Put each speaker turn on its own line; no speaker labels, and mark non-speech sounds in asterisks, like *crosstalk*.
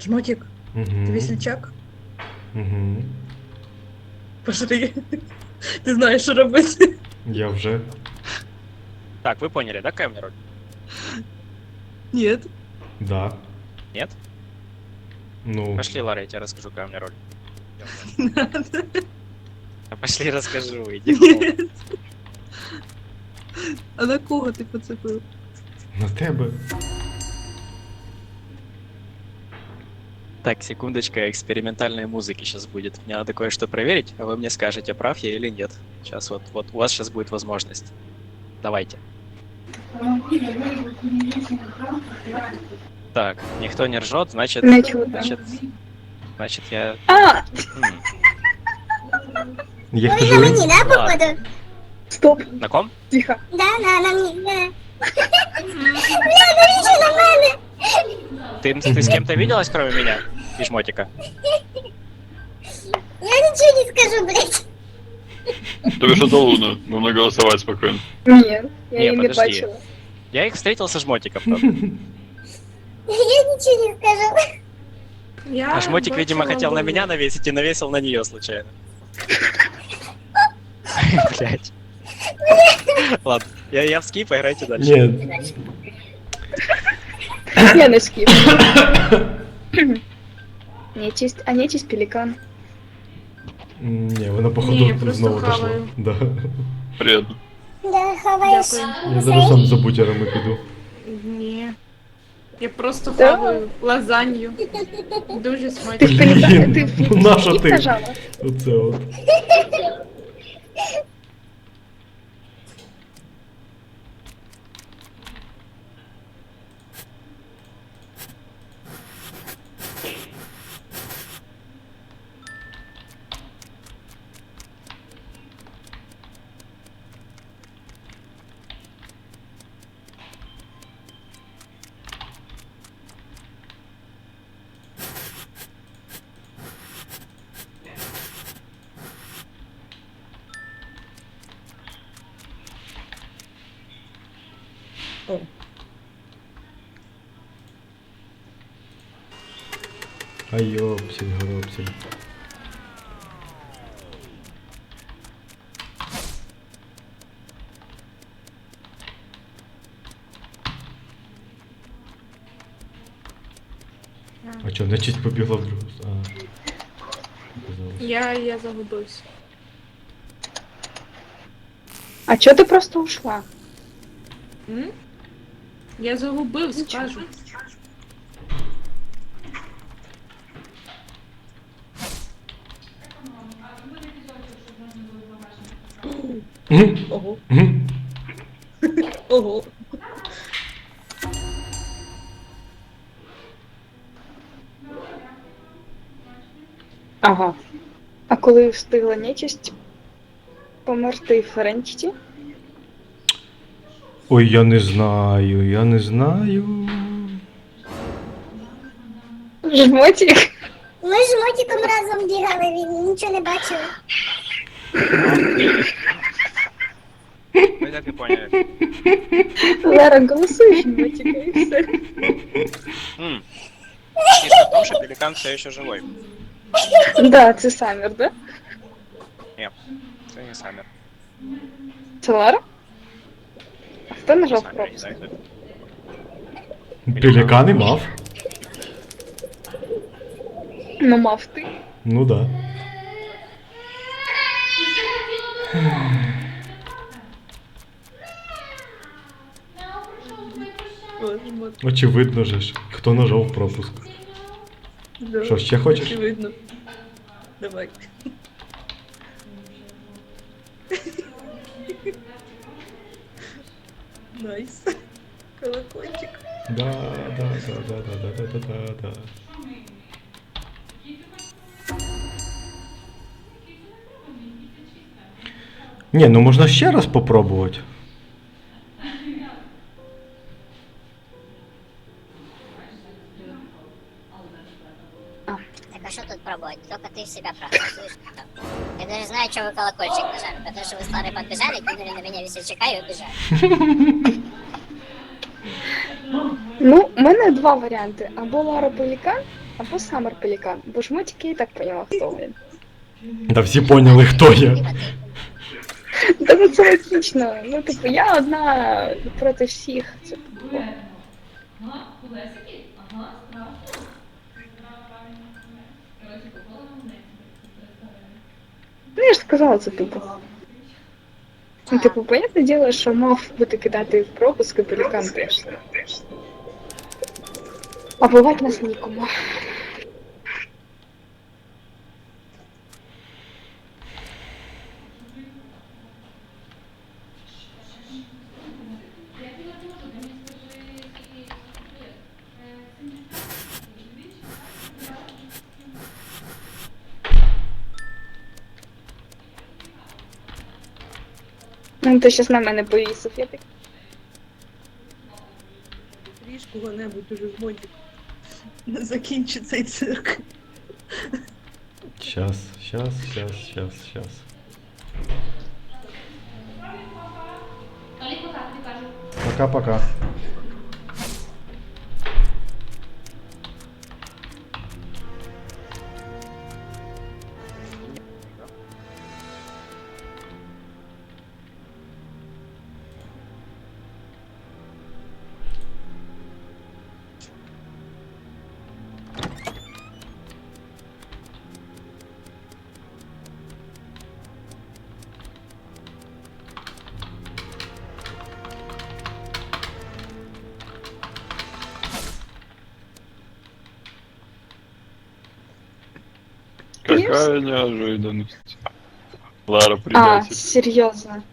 Жмотик,
Угу.
ты весельчак?
Угу.
Пошли. Ты знаешь, что робити.
Я вже.
Так, вы поняли, да, какая у меня роль?
Нет.
Да.
Нет?
Ну.
Пошли, Лара, я тебе расскажу, какая у меня роль.
Надо.
А Пошли, расскажу, *laughs* иди.
Нет. А на кого ти поцепив?
На тебе.
Так, секундочка, экспериментальной музыки сейчас будет. Мне надо кое-что проверить, а вы мне скажете, прав я или нет. Сейчас вот, вот у вас сейчас будет возможность. Давайте. Так, никто не ржет, значит,
Не чудо.
значит, значит я.
А,
М,
Я
Ой, на
кажу.
мені, да,
Ладно.
походу?
стоп,
На ком?
тихо.
Да, на, на мені, да. Бля, *laughs* навіщо на мене?
Ты, ты с кем-то виделась, кроме меня и жмотика?
Я нічого не скажу, блядь.
Только что до Луны. Нужно голосовать спокойно.
Ні, я
Ні,
її не
подожди.
бачила.
Я их встретил со жмотиком. правда.
Я нічого не скажу.
Я
А жмотик, видимо,
бачила
хотел на
було.
меня навесить и навесил на нее случайно. *laughs* Блять. Ладно, я, я в скип, играйте дальше.
Ні.
Я не скіп. *coughs* Нечисть, а нечисть пелікан.
Ні, вона
Ні,
походу
просто
знову дошла.
хаваю.
Да.
Приятно.
Да, ховаєш.
Дякую.
Я зараз сам за бутерами піду.
Ні. Я просто
Да?
хаваю лазанью. Дуже
Ти
смачно.
в пелікан,
Блін,
ти в
ну нащо
скіп
ти?
нажала?
Оце от. О. Ай, ёпсель, горопсель. А чё, значит побила в другую сторону? А,
я, я загубился.
А чё ты просто ушла?
М? Я загубив,
скажу.
Ого.
Ага. А коли встигла нечисть померти в Ференчті?
Ой, я не знаю, я не знаю.
Жмотік?
Ми з мотиком разом бігали, він нічого не бачив.
Вы так и поняли.
Лера, голосуй жмотіка і все.
М. Фишка в том, что пеликан все еще живой.
Да, це Самір, да?
Это не Саммер.
Це Лара? Хто нажав
Саммер, я не
мав?
Ну, мав ти.
Ну да. Очевидно же ж. Хто нажав пропуск?
Да.
Що, ще хочеш?
Очевидно. Давай. Найс. Колокольчик.
Да, да, да, да, да, да, да, да, да, да. Ні, ну можна ще раз попробувати.
Так а що тут пробувати? Тільки ти себе проголосуєш. Я даже знаю, что вы колокольчик нажали, потому что вы с Ларой подбежали, кинули на меня весельчака и убежали.
Ну, у мене два варіанти. Або Лара Пелікан, Або Саммер Пелікан. Бо ж мотики і так поняла, хто він.
Та всі поняли, хто я.
Та ну це логічно. Ну, типу, я одна проти всіх. Це типу. Ну, я ж сказала, це типу. Ну, типу, понятне діло, що мав бути кидати в пропуск і пелікан теж. А бувати нас нікому. Ну, ти щас на мене повісив, я так.
Ріж кого-небудь уже в. Не закінчи цей цирк.
Щас, щас, щас, щас, щас. Пока-пока.
Какая неожиданность. Лара,
А,
предатель.
серйозно.